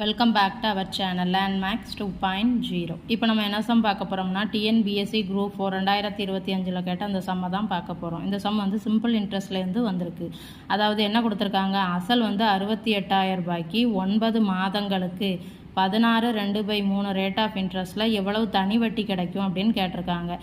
Welcome back to our channel Landmax two point zero இப்போ நம்ம என்ன சம் பார்க்க போகிறோம்னா டிஎன்பிஎஸ்சி குரூப் ஃபோர் ரெண்டாயிரத்தி இருபத்தி அஞ்சில் கேட்ட அந்த சம்மை தான் பார்க்க போகிறோம் இந்த சம் வந்து சிம்பிள் இன்ட்ரெஸ்ட்லேருந்து வந்திருக்கு. அதாவது என்ன கொடுத்துருக்காங்க? அசல் வந்து அறுபத்தி எட்டாயிரம் ரூபாய்க்கு ஒன்பது மாதங்களுக்கு பதினாறு ரெண்டு பை மூணு ரேட் ஆஃப் இன்ட்ரெஸ்ட்டில் எவ்வளவு தனி வட்டி கிடைக்கும் அப்படின்னு கேட்டிருக்காங்க.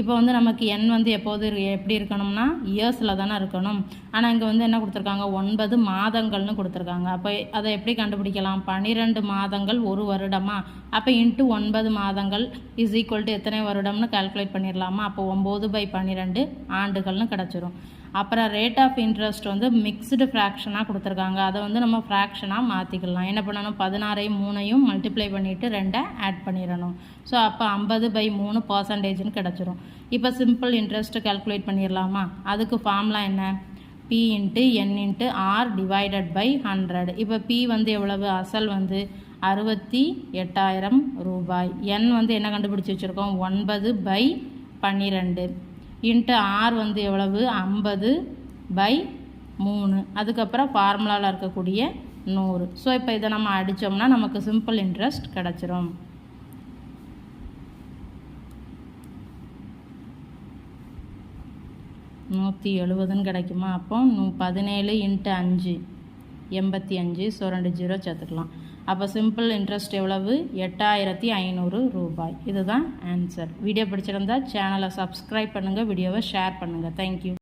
இப்போ வந்து நமக்கு எண் வந்து எப்போது எப்படி இருக்கணும்னா இயர்ஸில் தானே இருக்கணும். ஆனால் இங்கே வந்து என்ன கொடுத்துருக்காங்க? ஒன்பது மாதங்கள்னு கொடுத்துருக்காங்க. அப்போ அதை எப்படி கண்டுபிடிக்கலாம்? பன்னிரெண்டு மாதங்கள் ஒரு வருடமா? அப்போ இன்ட்டு ஒன்பது மாதங்கள் இஸ் ஈக்குவல் டு எத்தனை வருடம்னு கால்குலேட் பண்ணிடலாமா அப்போ ஒம்பது பை பன்னிரெண்டு ஆண்டுகள்னு கிடச்சிரும். அப்புறம் ரேட் ஆஃப் இன்ட்ரெஸ்ட் வந்து மிக்ஸ்டு ஃப்ராக்ஷனாக கொடுத்துருக்காங்க. அதை வந்து நம்ம ஃப்ராக்ஷனாக மாற்றிக்கலாம் என்ன பண்ணணும்? பதினாறையும் மூணையும் மல்டிப்ளை பண்ணிவிட்டு ரெண்டை ஆட் பண்ணிடணும். ஸோ அப்போ ஐம்பது பை மூணு பர்சன்டேஜ்னு கிடச்சிரும். இப்போ சிம்பிள் இன்ட்ரெஸ்ட்டு கால்குலேட் பண்ணிடலாமா? அதுக்கு ஃபார்ம்லாம் என்ன? P into N into R divided by hundred இப்போ பி வந்து எவ்வளவு? அசல் வந்து அறுபத்தி எட்டாயிரம் ரூபாய். என் வந்து என்ன கண்டுபிடிச்சி வச்சுருக்கோம்? ஒன்பது பை பன்னிரெண்டு. இன்ட்டு ஆர் வந்து எவ்வளவு? ஐம்பது பை மூணு. அதுக்கப்புறம் ஃபார்முலாவில் இருக்கக்கூடிய நூறு. ஸோ இப்போ இதை நம்ம அடித்தோம்னா நமக்கு சிம்பிள் இன்ட்ரெஸ்ட் கிடச்சிரும். நூற்றி எழுபதுன்னு கிடைக்குமா? அப்போ நூ பதினேழு இன்ட்டு அஞ்சு. எண்பத்தி அஞ்சு. ஸோ ரெண்டு ஜீரோ சேர்த்துக்கலாம். அப்போ சிம்பிள் இன்ட்ரெஸ்ட் எவ்வளவு? எட்டாயிரத்தி ஐநூறு ரூபாய். இதுதான் ஆன்சர் வீடியோ பிடிச்சிருந்தா சேனலை சப்ஸ்கிரைப் பண்ணுங்கள் வீடியோவை ஷேர் பண்ணுங்கள் தேங்க்யூ